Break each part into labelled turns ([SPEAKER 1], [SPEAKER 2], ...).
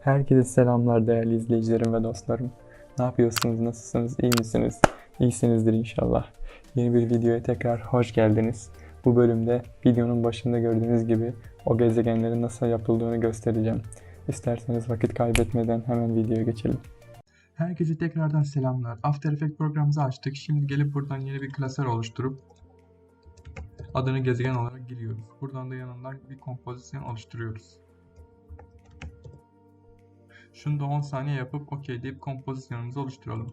[SPEAKER 1] Herkese selamlar değerli izleyicilerim ve dostlarım. Ne yapıyorsunuz, nasılsınız, iyi misiniz? İyisinizdir inşallah. Yeni bir videoya tekrar hoş geldiniz. Bu bölümde videonun başında gördüğünüz gibi o gezegenlerin nasıl yapıldığını göstereceğim. İsterseniz vakit kaybetmeden hemen videoya geçelim.
[SPEAKER 2] Herkese tekrardan selamlar. After Effects programımızı açtık. Şimdi gelip buradan yeni bir klasör oluşturup adını gezegen olarak giriyoruz. Buradan da yanından bir kompozisyon oluşturuyoruz. Şunu da 10 saniye yapıp OK deyip kompozisyonumuzu oluşturalım.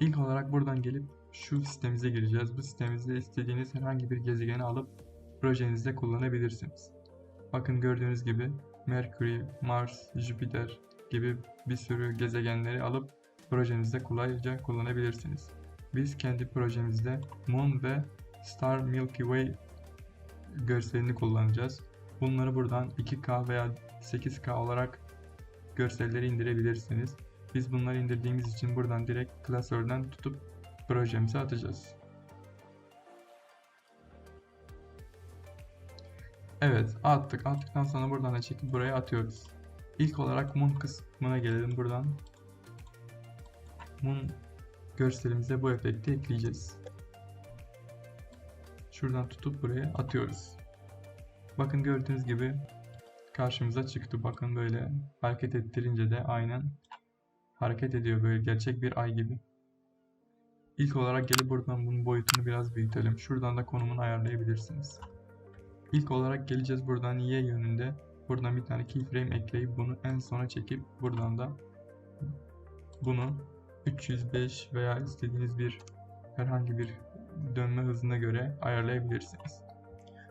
[SPEAKER 2] İlk olarak buradan gelip şu sitemize gireceğiz. Bu sitemizde istediğiniz herhangi bir gezegeni alıp projenizde kullanabilirsiniz. Bakın gördüğünüz gibi Mercury, Mars, Jüpiter gibi bir sürü gezegenleri alıp projenizde kolayca kullanabilirsiniz. Biz kendi projemizde Moon ve Star Milky Way görselini kullanacağız. Bunları buradan 2K veya 8K olarak görselleri indirebilirsiniz. Biz bunları indirdiğimiz için buradan direkt klasörden tutup projemize atacağız. Evet attık. Attıktan sonra buradan da çekip buraya atıyoruz. İlk olarak Moon kısmına gelelim buradan. Moon görselimize bu efekti ekleyeceğiz. Şuradan tutup buraya atıyoruz. Bakın gördüğünüz gibi karşımıza çıktı. Bakın böyle hareket ettirince de aynen hareket ediyor böyle gerçek bir ay gibi. İlk olarak gelip buradan bunun boyutunu biraz büyütelim. Şuradan da konumunu ayarlayabilirsiniz. İlk olarak geleceğiz buradan y yönünde. Buradan bir tane keyframe ekleyip bunu en sona çekip buradan da bunu 305 veya istediğiniz bir herhangi bir dönme hızına göre ayarlayabilirsiniz.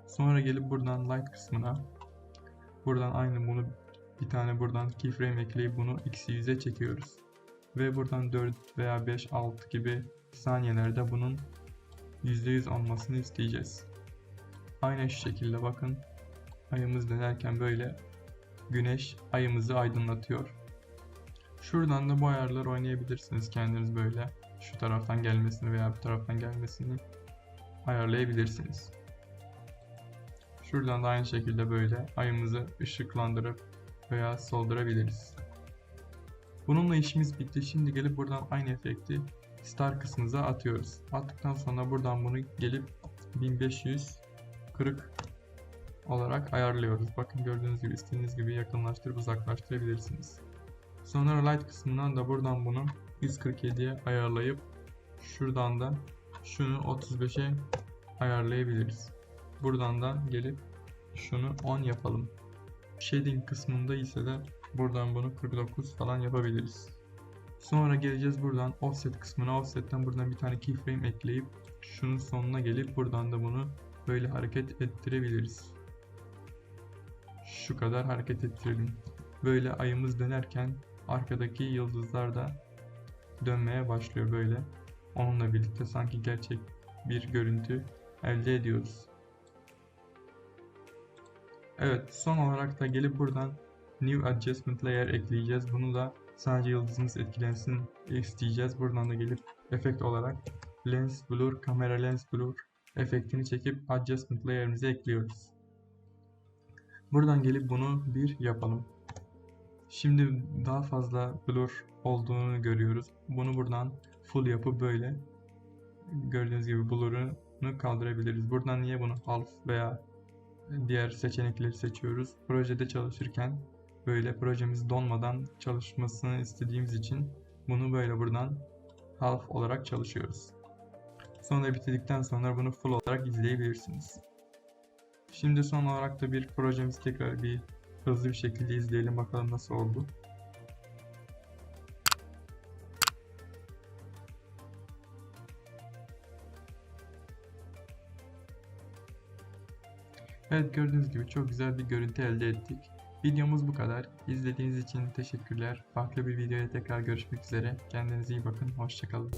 [SPEAKER 2] Sonra gelip buradan light kısmına buradan aynı bunu bir tane buradan keyframe ekleyip bunu eksi 100'e çekiyoruz. Ve buradan 4 veya 5 6 gibi saniyelerde bunun %100 olmasını isteyeceğiz. Aynı şu şekilde bakın ayımız dönerken böyle güneş ayımızı aydınlatıyor. Şuradan da bu ayarları oynayabilirsiniz kendiniz böyle. Şu taraftan gelmesini veya bu taraftan gelmesini ayarlayabilirsiniz. Şuradan da aynı şekilde böyle ayımızı ışıklandırıp veya soldurabiliriz. Bununla işimiz bitti. Şimdi gelip buradan aynı efekti star kısmımıza atıyoruz. Attıktan sonra buradan bunu gelip 1540 olarak ayarlıyoruz. Bakın gördüğünüz gibi istediğiniz gibi yakınlaştırıp uzaklaştırabilirsiniz. Sonra light kısmından da buradan bunu 147'ye ayarlayıp şuradan da şunu 35'e ayarlayabiliriz. Buradan da gelip şunu 10 yapalım. Shading kısmında ise de buradan bunu 49 falan yapabiliriz. Sonra geleceğiz buradan offset kısmına. Offset'ten buradan bir tane keyframe ekleyip şunun sonuna gelip buradan da bunu böyle hareket ettirebiliriz. Şu kadar hareket ettirelim. Böyle ayımız dönerken arkadaki yıldızlar da dönmeye başlıyor böyle. Onunla birlikte sanki gerçek bir görüntü elde ediyoruz. Evet son olarak da gelip buradan New Adjustment Layer ekleyeceğiz. Bunu da sadece yıldızımız etkilensin isteyeceğiz. Buradan da gelip efekt olarak Lens Blur, Kamera Lens Blur efektini çekip Adjustment Layer'imize ekliyoruz. Buradan gelip bunu bir yapalım. Şimdi daha fazla blur olduğunu görüyoruz. Bunu buradan full yapıp böyle gördüğünüz gibi blur'unu kaldırabiliriz. Buradan niye bunu half veya diğer seçenekleri seçiyoruz? Projede çalışırken böyle projemiz donmadan çalışmasını istediğimiz için bunu böyle buradan half olarak çalışıyoruz. Sonra bitirdikten sonra bunu full olarak izleyebilirsiniz. Şimdi son olarak da bir projemizi tekrar bir hızlı bir şekilde izleyelim bakalım nasıl oldu. Evet gördüğünüz gibi çok güzel bir görüntü elde ettik. Videomuz bu kadar. İzlediğiniz için teşekkürler. Farklı bir videoya tekrar görüşmek üzere. Kendinize iyi bakın. Hoşçakalın.